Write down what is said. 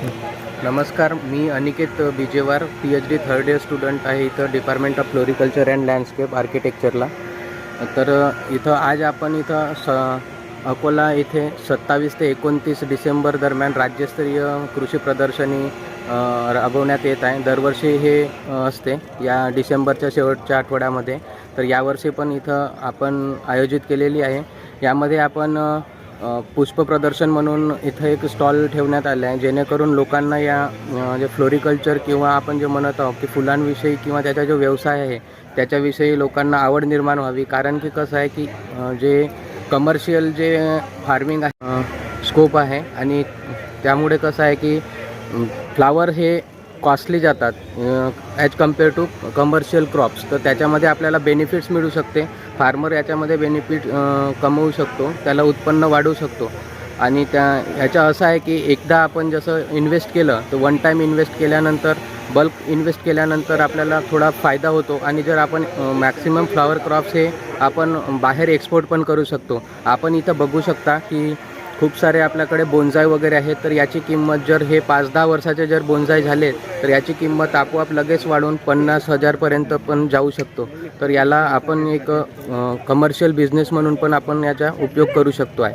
नमस्कार मी Aniket Bijewar P H D third year student आहे इथं department of floriculture and landscape आर्किटेक्चरला तर इथं आज आपण इथं स अकोला येथे सत्तावीस ते एकोणतीस डिसेंबर दरम्यान राज्यस्तरीय कृषी प्रदर्शनी राबवण्यात येत आहे. दरवर्षी हे असते या डिसेंबरच्या शेवटच्या आठवड्यामध्ये. तर यावर्षी पण इथं आपण आयोजित केलेली आहे. यामध्ये आपण पुष्प प्रदर्शन म्हणून इथं एक स्टॉल ठेवण्यात आलं आहे. जेणेकरून लोकांना या जे फ्लोरिकल्चर किंवा आपण जे म्हणत आहोत की फुलांविषयी किंवा त्याचा जो व्यवसाय आहे त्याच्याविषयी लोकांना आवड निर्माण व्हावी. कारण की कसं आहे की जे कमर्शियल जे फार्मिंग आहे स्कोप आहे आणि त्यामुळे कसं आहे की फ्लावर हे कॉस्टली जातात. As compared to commercial crops तर त्याच्यामध्ये आपल्याला बेनिफिट्स मिळू शकते. फार्मर याच्यामध्ये बेनिफिट कमवू शकतो. त्याला उत्पन्न वाढवू शकतो. आणि त्या ह्याचं असं आहे की एकदा आपण जसं इन्व्हेस्ट केलं तर वन टाईम इन्व्हेस्ट केल्यानंतर बल्क इन्व्हेस्ट केल्यानंतर आपल्याला थोडा फायदा होतो. आणि जर आपण मॅक्सिमम फ्लॉवर क्रॉप्स हे आपण बाहेर एक्सपोर्ट पण करू शकतो. आपण इथं बघू शकता की खूप सारे आपल्याकडे बोनजाय वगैरे आहेत तर याची किंमत जर हे पाच दहा वर्षाचे जर बोनजाय झाले तर याची किंमत आपोआप लगेच वाढून पन्नास हजारपर्यंत पण जाऊ शकतो. तर याला आपण एक कमर्शियल बिझनेस म्हणून पण आपण याचा उपयोग करू शकतो आहे.